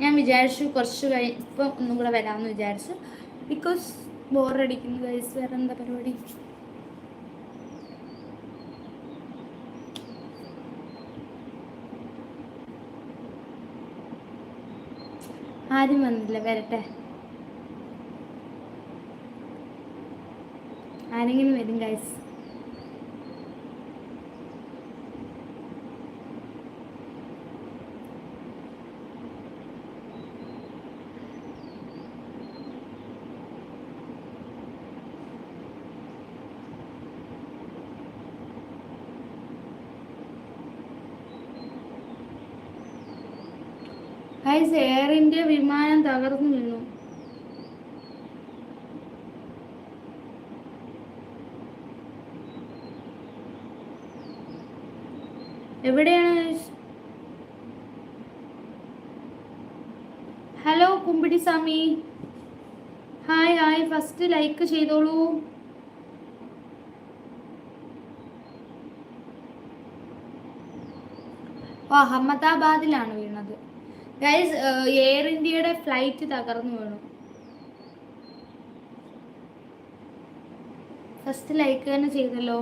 ഞാൻ വിചാരിച്ചു കുറച്ച് കഴി ഇപ്പം ഒന്നും കൂടെ വരാമെന്ന് വിചാരിച്ചു. ബിക്കോസ് ബോറടിക്കുന്നു ഗൈസ് വേറെ എന്താ പരിപാടി? ആരും വന്നില്ല വരട്ടെ. ആരെങ്കിലും വരും ഗൈസ് ഗൈസ് എയർ ഇന്ത്യ വിമാനം തകർന്നു വീണു. എവിടെയാണ് hello Kumbidi Swami hi hi first like ചെയ്തോളൂ. ഓ അഹമ്മദാബാദിലാണ് വീണത്. ഗൈസ് എയർ ഇന്ത്യയുടെ ഫ്ലൈറ്റ് തകർന്നു വീണു. ഫസ്റ്റ് ലൈക്ക് തന്നെ ചെയ്തല്ലോ.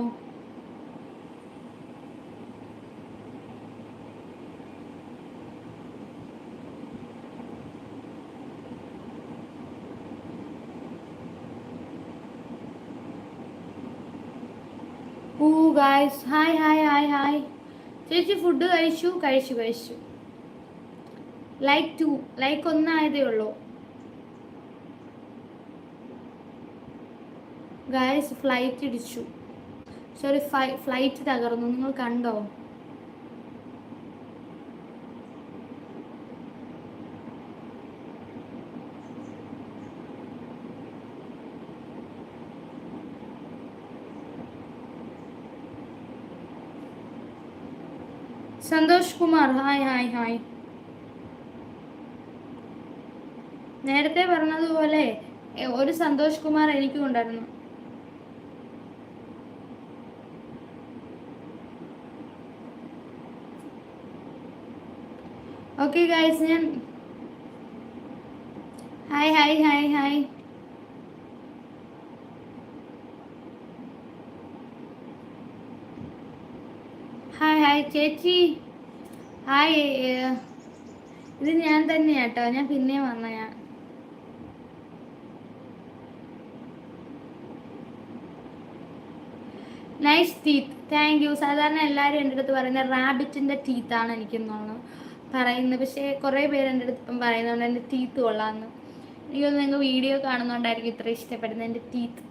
ഓ guys hi hi hi hi ചേച്ചി ഫുഡ് കഴിച്ചു കഴിച്ചു കഴിച്ചു. ലൈക്ക് ടു ലൈക്ക് ഒന്നായതേ ഉള്ളൂ. ഗായ്സ് ഫ്ലൈറ്റ് ഇടിച്ചു. സോറി ഫ്ലൈറ്റ് തകർന്നു. നിങ്ങൾ കണ്ടോ? Santosh Kumar hi hi hi നേരത്തെ പറഞ്ഞതുപോലെ ഒരു സന്തോഷ് കുമാർ എനിക്കും ഉണ്ടായിരുന്നു. ഓക്കെ ഗൈസ് ഞാൻ hi hi hi hi hi hi ചേച്ചി. ഹായ് ഇത് ഞാൻ തന്നെയാട്ടോ. ഞാൻ പിന്നെയും വന്ന ഞാൻ നൈസ് ടീത്ത് താങ്ക് യു സാധാരണ എല്ലാവരും എന്റെ അടുത്ത് പറയുന്നത് റാബിറ്റിന്റെ ടീത്താണ് എനിക്കെന്നാണ് പറയുന്നത്. പക്ഷേ കുറേ പേര് എന്റെ അടുത്ത് ഇപ്പം പറയുന്നുണ്ട് എന്റെ ടീത്ത് കൊള്ളാമെന്ന് എനിക്കൊന്ന് നിങ്ങൾ വീഡിയോ കാണുന്നതുകൊണ്ടായിരിക്കും ഇത്ര ഇഷ്ടപ്പെടുന്നത് എന്റെ ടീത്ത്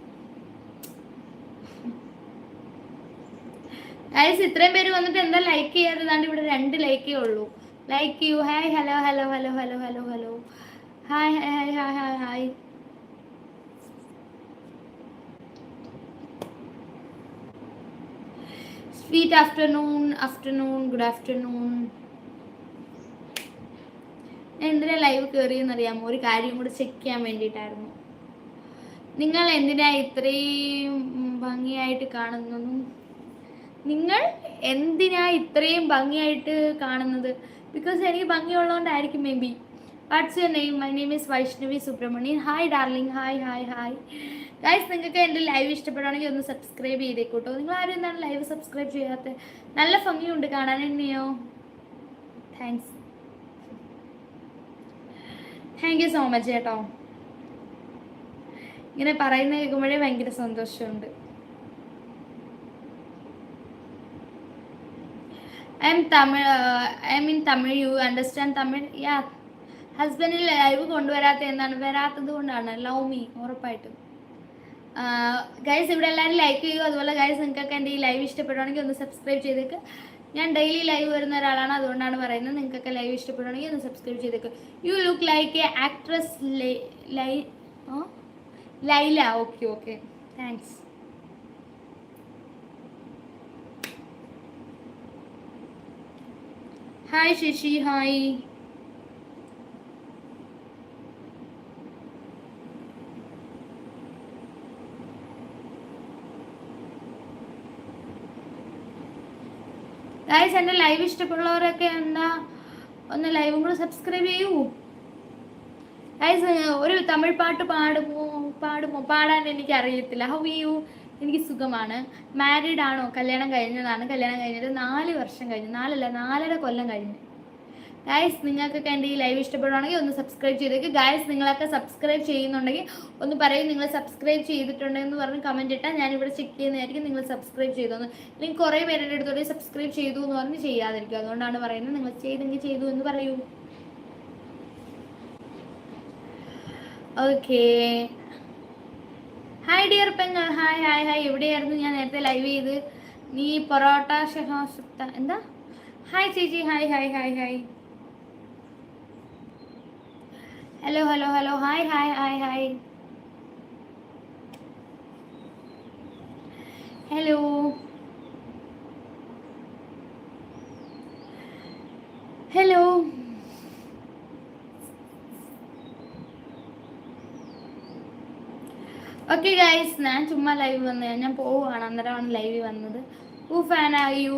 ഗൈസ് ഇത്രയും പേര് വന്നിട്ട് എന്താ ലൈക്ക് ചെയ്യാത്തതാണ്ട് ഇവിടെ രണ്ട് ലൈക്കേ ഉള്ളൂ. Like you hi hello hello hello hello hello hello hi hi hi hi hi sweet afternoon afternoon good afternoon. എന്തിനാ ലൈവ് കയറിയെന്നറിയാമോ ഒരു കാര്യം കൂടെ ചെക്ക് ചെയ്യാൻ വേണ്ടിയിട്ടായിരുന്നു. നിങ്ങൾ എന്തിനാ ഇത്രയും ഭംഗിയായിട്ട് കാണുന്നതും? നിങ്ങൾ എന്തിനാ ഇത്രയും ഭംഗിയായിട്ട് കാണുന്നത്? ബിക്കോസ് എനിക്ക് ഭംഗിയുള്ളതുകൊണ്ടായിരിക്കും may be what's your name my name is Vaishnavi Subramanian hi darling hi hi hi guys നിങ്ങൾക്ക് എന്റെ ലൈവ് ഇഷ്ടപ്പെടുകയാണെങ്കിൽ ഒന്ന് സബ്സ്ക്രൈബ് ചെയ്തേക്കൂട്ടോ. നിങ്ങൾ ആരും എന്താണ് ലൈവ് സബ്സ്ക്രൈബ് ചെയ്യാത്തത്? നല്ല ഭംഗിയുണ്ട് കാണാൻ തന്നെയോ? Thanks thank you so much ചേട്ടോ. ഇങ്ങനെ പറയുന്ന കേൾക്കുമ്പോഴേ ഭയങ്കര സന്തോഷമുണ്ട്. I am Tamil I mean Tamil you understand Tamil yeah ഹസ്ബൻഡിൽ live കൊണ്ടുവരാത്ത എന്താണ്? വരാത്തത് കൊണ്ടാണ്. ലവ് മീ ഉറപ്പായിട്ടും. ഗൈസ് ഇവിടെ എല്ലാവരും ലൈക്ക് ചെയ്യൂ. അതുപോലെ ഗൈസ് നിങ്ങൾക്കൊക്കെ എന്റെ ഈ ലൈവ് ഇഷ്ടപ്പെടുവാണെങ്കിൽ ഒന്ന് സബ്സ്ക്രൈബ് ചെയ്തേക്ക്. ഞാൻ ഡെയിലി ലൈവ് വരുന്ന ഒരാളാണ് അതുകൊണ്ടാണ് പറയുന്നത്. നിങ്ങൾക്കൊക്കെ ലൈവ് ഇഷ്ടപ്പെടുവാണെങ്കിൽ ഒന്ന് സബ്സ്ക്രൈബ് ചെയ്തേക്ക്. You look like a actress lie Laila. Okay okay thanks hi Sasi. Hi guys എന്റെ ലൈവ് ഇഷ്ടപ്പെടുന്നവരൊക്കെ എന്താ ഒന്ന് ലൈവും കൂടെ സബ്സ്ക്രൈബ് ചെയ്യൂ. ഗൈസ് ഒരു തമിഴ് പാട്ട് പാടുമോ? പാടുമോ? പാടാൻ എനിക്ക് അറിയത്തില്ല ഹൗ യു എനിക്ക് സുഖമാണ്. മാരീഡ് ആണോ? കല്യാണം കഴിഞ്ഞതാണ്. കല്യാണം കഴിഞ്ഞിട്ട് നാല് വർഷം കഴിഞ്ഞു. നാലല്ല നാലര കൊല്ലം കഴിഞ്ഞു. ഗായ്സ് നിങ്ങൾക്കൊക്കെ എന്റെ ഈ ലൈവ് ഇഷ്ടപ്പെടുവാണെങ്കിൽ ഒന്ന് സബ്സ്ക്രൈബ് ചെയ്തേക്ക്. ഗായ്സ് നിങ്ങളൊക്കെ സബ്സ്ക്രൈബ് ചെയ്യുന്നുണ്ടെങ്കിൽ ഒന്ന് പറയും നിങ്ങൾ സബ്സ്ക്രൈബ് ചെയ്തിട്ടുണ്ടെന്ന് പറഞ്ഞ് കമന്റ് ഇട്ടാൽ ഞാനിവിടെ ചെക്ക് ചെയ്യുന്നതായിരിക്കും. നിങ്ങൾ സബ്സ്ക്രൈബ് ചെയ്തോന്ന്. അല്ലെങ്കിൽ കുറേ പേരുടെ അടുത്തോടെ സബ്സ്ക്രൈബ് ചെയ്തു എന്ന് പറഞ്ഞ് ചെയ്യാതിരിക്കും. അതുകൊണ്ടാണ് പറയുന്നത് നിങ്ങൾ ചെയ്തെങ്കിൽ ചെയ്തു എന്ന് പറയൂ. ഓക്കേ ഹായ് ഡിയർ പെങ്ങൾ ഹായ് ഹായ് ഹായ് എവിടെയായിരുന്നു ഞാൻ നേരത്തെ ലൈവ് ചെയ്ത്? നീ പൊറോട്ട ഷഹാസുത്ത എന്താ? ഹായ് ചേച്ചി. Hi hi hi hi hello hello hello hi hi hi hi hello hello okay guys ഞാൻ ചുമ്മാ ലൈവ് വന്നത് ഞാൻ പോവുകയാണ്. അന്നേരമാണ് ലൈവ് വന്നത്. ഊ ഫാൻ യു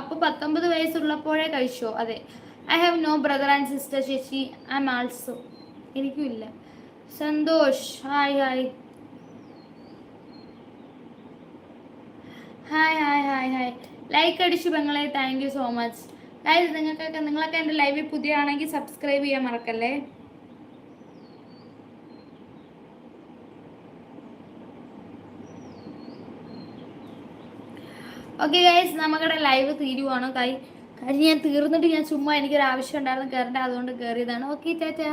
അപ്പോൾ പത്തൊമ്പത് വയസ്സുള്ളപ്പോഴേ കഴിച്ചോ? അതെ. I have no brother and sister ചേച്ചി ഐ എം ആൾസോ എനിക്കും ഇല്ല. Santosh. Hi hi hi hi hi hi like അടിച്ചു പെങ്ങളെ. Thank you so much guys നിങ്ങൾക്കൊക്കെ നിങ്ങളൊക്കെ എന്റെ ലൈവിൽ പുതിയ ആണെങ്കിൽ സബ്സ്ക്രൈബ് ചെയ്യാൻ മറക്കല്ലേ? ഓക്കെ ഗൈസ് നമ്മുടെ ലൈവ് തീരുവാണോ. കൈ കാര്യം ഞാൻ തീർന്നിട്ട് ഞാൻ ചുമ്മാ എനിക്കൊരു ആവശ്യം ഉണ്ടായിരുന്നു. കയറേണ്ട അതുകൊണ്ട് കയറിയതാണ് ഓക്കെ ടാറ്റാ.